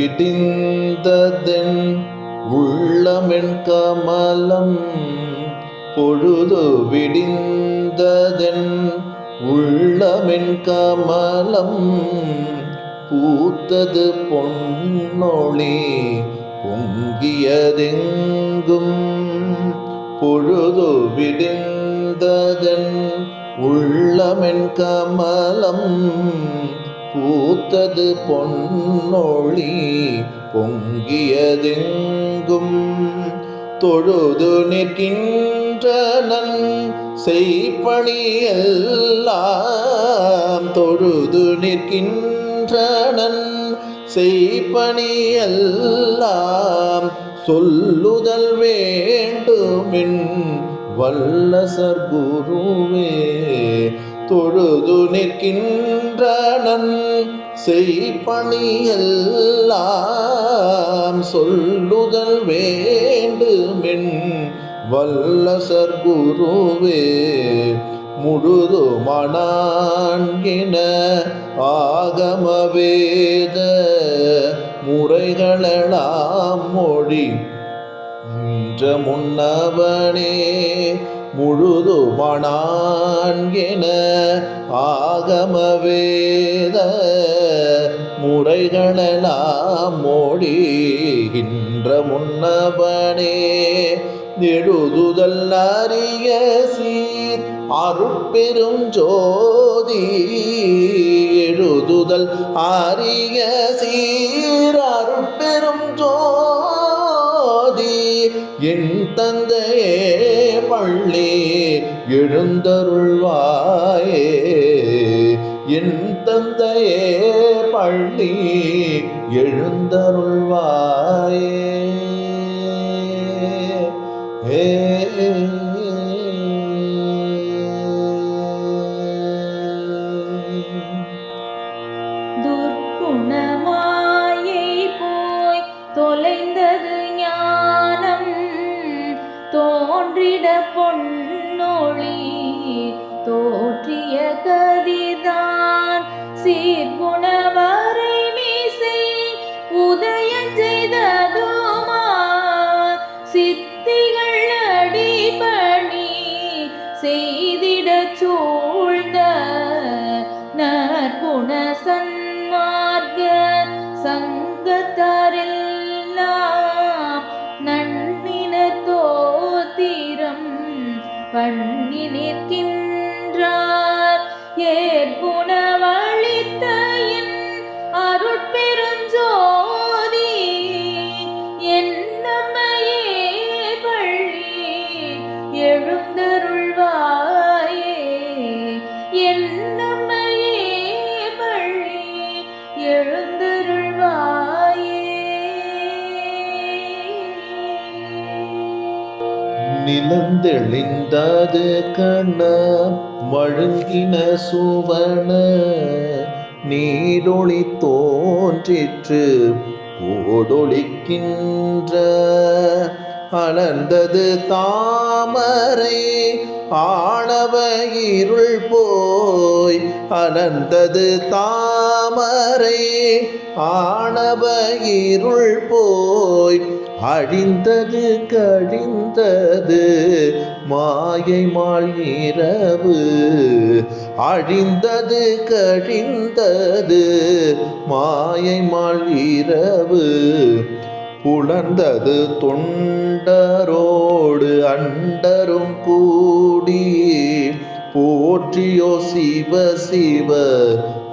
விடிந்ததென் உள்ளமென் கமலம் பொழுது விடிந்ததென் உள்ளமென் கமலம் பூத்தது பொன்னொளி பொங்கியதெங்கும் பொழுது விடிந்ததன் உள்ளமென் கமலம் பூத்தது பொன்னொழி பொங்கியதெங்கும். தொழுது நிற்கின்றனன் செய்பணியெல்லாம் தொழுது நிற்கின்றனன் செய்பணியெல்லாம் சொல்லுதல் வேண்டுமின் வல்லசர் குருவே தொழுது நிற்கின்றனன் செய்பணியெல்லாம் சொல்லுதல் வேண்டுமென். வல்லசர் குருவே முழுதுமணான்கின ஆகம ஆகமவேத முறைகளெல்லாம் மொழி நின்ற முன்னவனே முழுதுமணான்கின ஆகம வேத முறைகளெல்லாம் மோடிகின்ற முன்னவனே எழுதுதல் அறிய சீர் அருட்பெரும் ஜோதி எழுதுதல் அறிய சீர் அருட்பெரும் ஜோதி. என் தந்தையே பள்ளி எழுந்தருள்வாயே. என் தந்தையே பள்ளி எழுந்தருள்வாயே. சீர்குணவரை மீசை உதயம் செய்ததுமா? சித்திகள் அடிபணி செய்திடச் சூழ்ந்த நற்குண சன்மார்க்க சங்கத்தாரெல்லாம் நன்னின தோத்திரம் பண்ணி நிற்கின்றார் ஏற்புணவழித்த அருட்பெருஞ்சோதி என் பள்ளி எழுந்தருள்வாயே. என் பள்ளி எழுந்தருள்வாயே. நிலந்தெளிந்தது கண்ண வழுங்கின சுவன நீடொளி தோன்றிற்று ஓடொழிக்கின்ற அலர்ந்தது தாமரை ஆணவ இருள் போய். அலர்ந்தது தாமரை ஆணவ இருள் போய். அழிந்தது கழிந்தது மாயை மாழ்நிரவு அழிந்தது கழிந்தது மாயை மாழ்நிரவு புலர்ந்தது தொண்டரோடு அண்டரும் கூடி போற்றியோ சிவ சிவ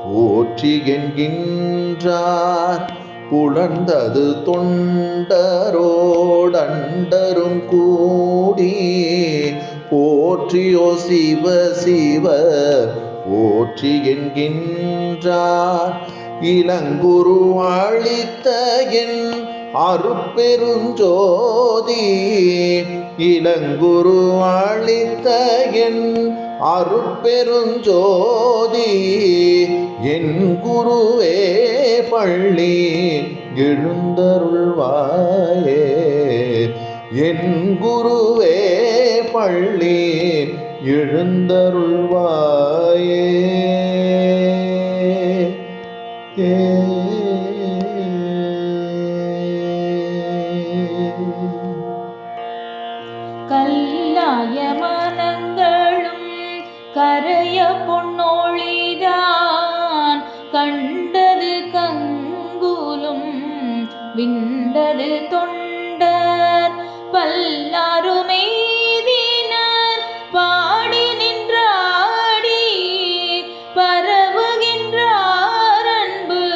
போற்றி என்கின்றார். புலர்ந்தது தொண்டரோடண்டரும் கூடி போற்றியோ சிவ சிவ போற்றி என்கின்றார். இளங்குரு அளித்த என் அருப்பெருஞ்சோதி இளங்குரு அளித்த என் அருட்பெருஞ்சோதி என் குருவே பள்ளி எழுந்தருள்வாயே. என் குருவே பள்ளி எழுந்தருள்வாயே. கல்லாயமா கரைய பொன்னொழிதான். கண்டது கங்குலும் விண்டது தொண்டர். பல்லாருமெய்தினர் பாடி நின்றாடி. பரவுகின்றார் அன்பு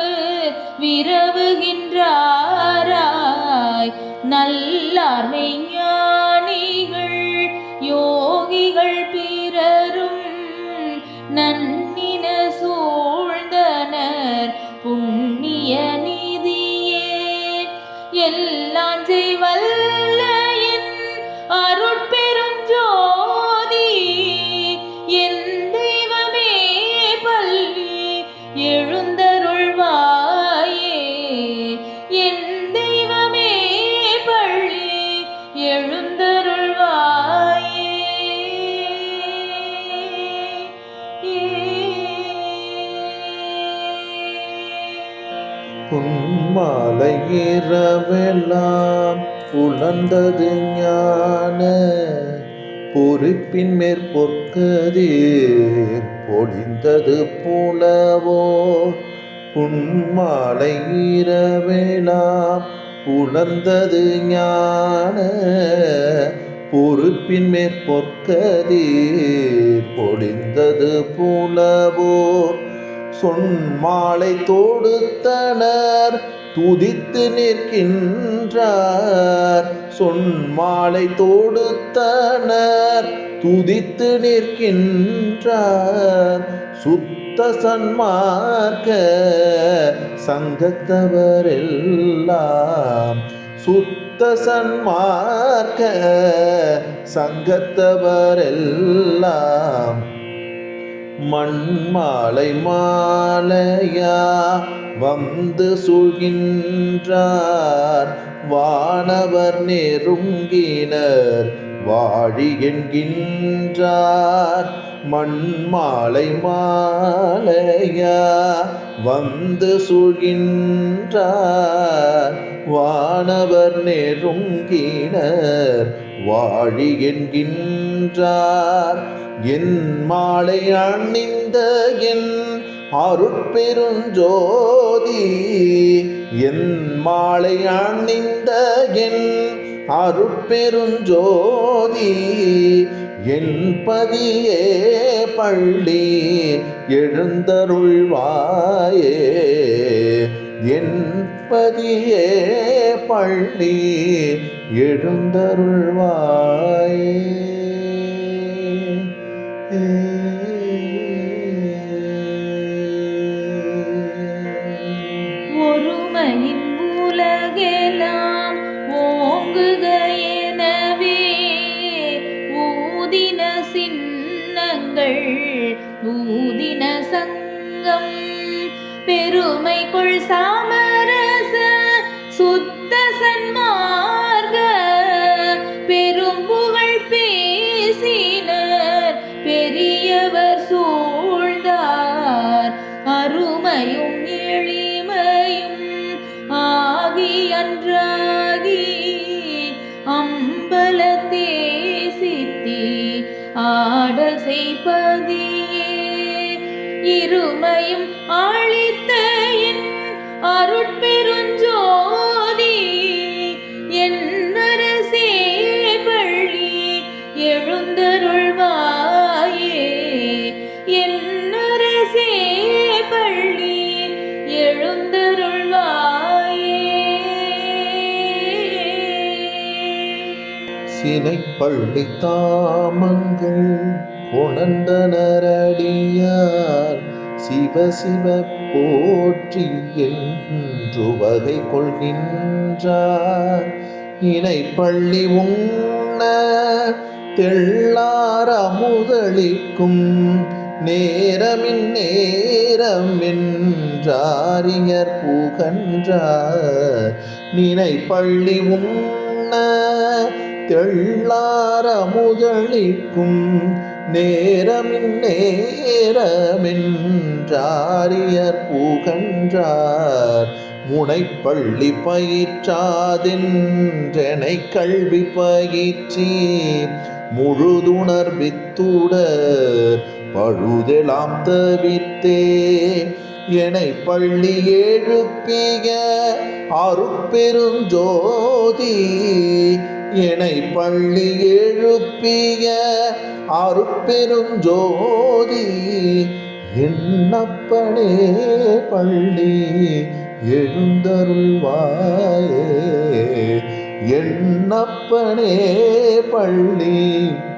விரவுகின்றாராய். நல்லார் மெய்ஞானிகள் எழுந்தருள்வாயே. புன்மாலை இரவெல்லாம் புலர்ந்தது ஞான பொறுப்பின் மேற்பொற்கதீர் பொழிந்தது புலவோ. புன்மாலை இரவெல்லாம் உணர்ந்தது ஞான பொறுப்பின் மேற்பொற்கதீர் பொழிந்தது புலவோ சொன்மாலை தொடுத்தனர் துதித்து நிற்கின்றார். சொன்மாலை தொடுத்தனர் துதித்து நிற்கின்றார். சுத்த சன்மார்க்க சங்கத்தவரெல்லாம். சுத்த சன்மார்க்க சங்கத்தவரெல்லாம். மண்மாலை மாலையா வந்து சூழ்கின்றார். வானவர் நெருங்கினர் வாழி என்கின்றார். மண் மாலை மாலையா வந்து சூழ்கின்றார். வானவர் நெருங்கினர் வாழி என்கின்றார். என் மாலை அணிந்த என் அருட்பெருஞ்சோதி என் மாலை அணிந்த என் அருட்பெருஞ்சோதி என் பதியே பள்ளி எழுந்தருள்வாயே. என் பதியே பள்ளி எழுந்தருள்வாயே. இருமையும் ஆழித்த என் அருட்பெருஞ்சோதி. என்னரசே பள்ளி எழுந்தருள்வாயே. என்னரசே பள்ளி எழுந்தருள்வாயே. சிலை பள்ளி தாமங்கள் உணர்ந்தனரடியார் சிவ சிவ போற்றி என்று வகை கொள்கின்றார் இணை பள்ளி உண்ண தெள்ளார் அமுதளிக்கும் நேரமின் நேரம் என்றாரியர் புகன்றார். நினை பள்ளி உண்ண தெள்ளார முதளிக்கும் நேரமின் நேரமென்றாரியர் புகன்றார். முனைப்பள்ளி பயிற்றாதென்றனை கல்வி பயிற்சி. முழுதுணர்வித்துடர் பழுதெலாம் தவித்தே என்னை பள்ளி எழுப்பிய அருப்பெரும் ஜோதி என்னை பள்ளி எழுப்பிய அருப்பெரும் ஜோதி என்னப்பனே பள்ளி எழுந்தருள்வாயே என்னப்பனே பள்ளி.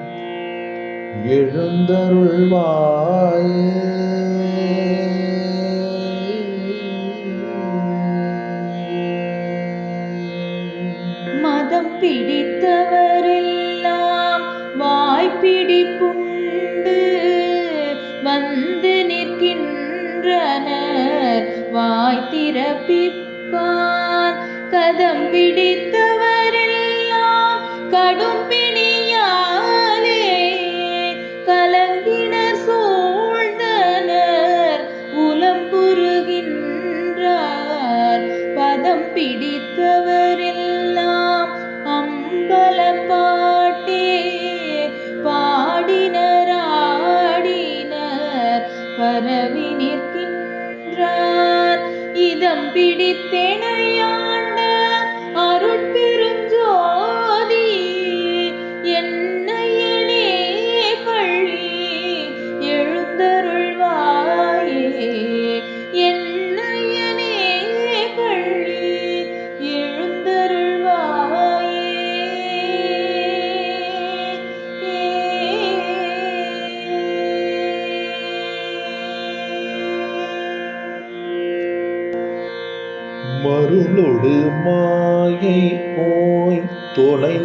எழுந்தருள்வாயே. மதம் பிடித்த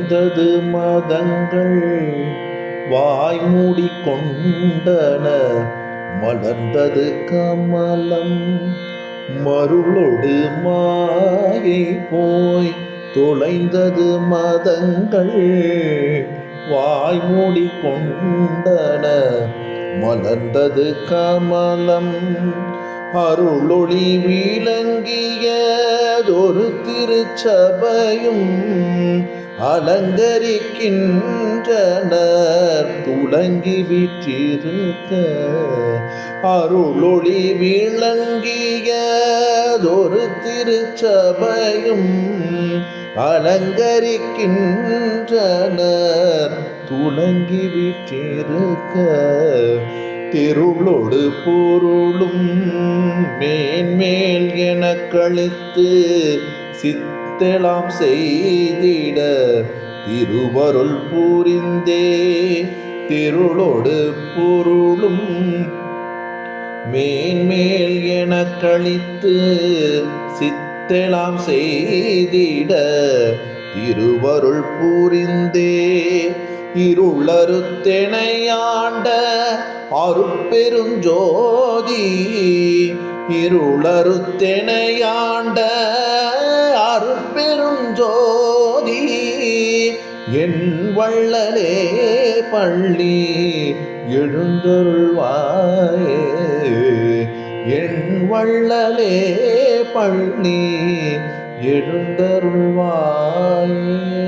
இருந்தது மதங்கள். வாய்மூடி கொண்டன மலர்ந்தது கமலம். மருளொடு மாயை போய் தொலைந்தது மதங்கள். வாய்மூடி கொண்டன மலர்ந்தது கமலம். அருளொளி விளங்கியதொரு திருச்சபையும் அலங்கரிக்கின்றனர். துலங்கி விற்றிருக்க அருளொளி விளங்கியதொரு திருச்சபையும் அலங்கரிக்கின்றனர். துலங்கி விற்றிருக்க திருளொடு பொருளும் மேன்மேல் என கழித்து சித்தெலாம் செய்திட திருவருள் புரிந்தே. திருளொடு பொருளும் மேன்மேல் என கழித்து சித்தெலாம் செய்திட திருவருள் புரிந்தே. இருளறுத்தெனையாண்ட அருட்பெருஞ்சோதி இருளறுத்தெனையாண்ட அருட்பெருஞ்சோதி என் வள்ளலே பள்ளி எழுந்தருள்வாயே. என் வள்ளலே பள்ளி எழுந்தருள்வாயே.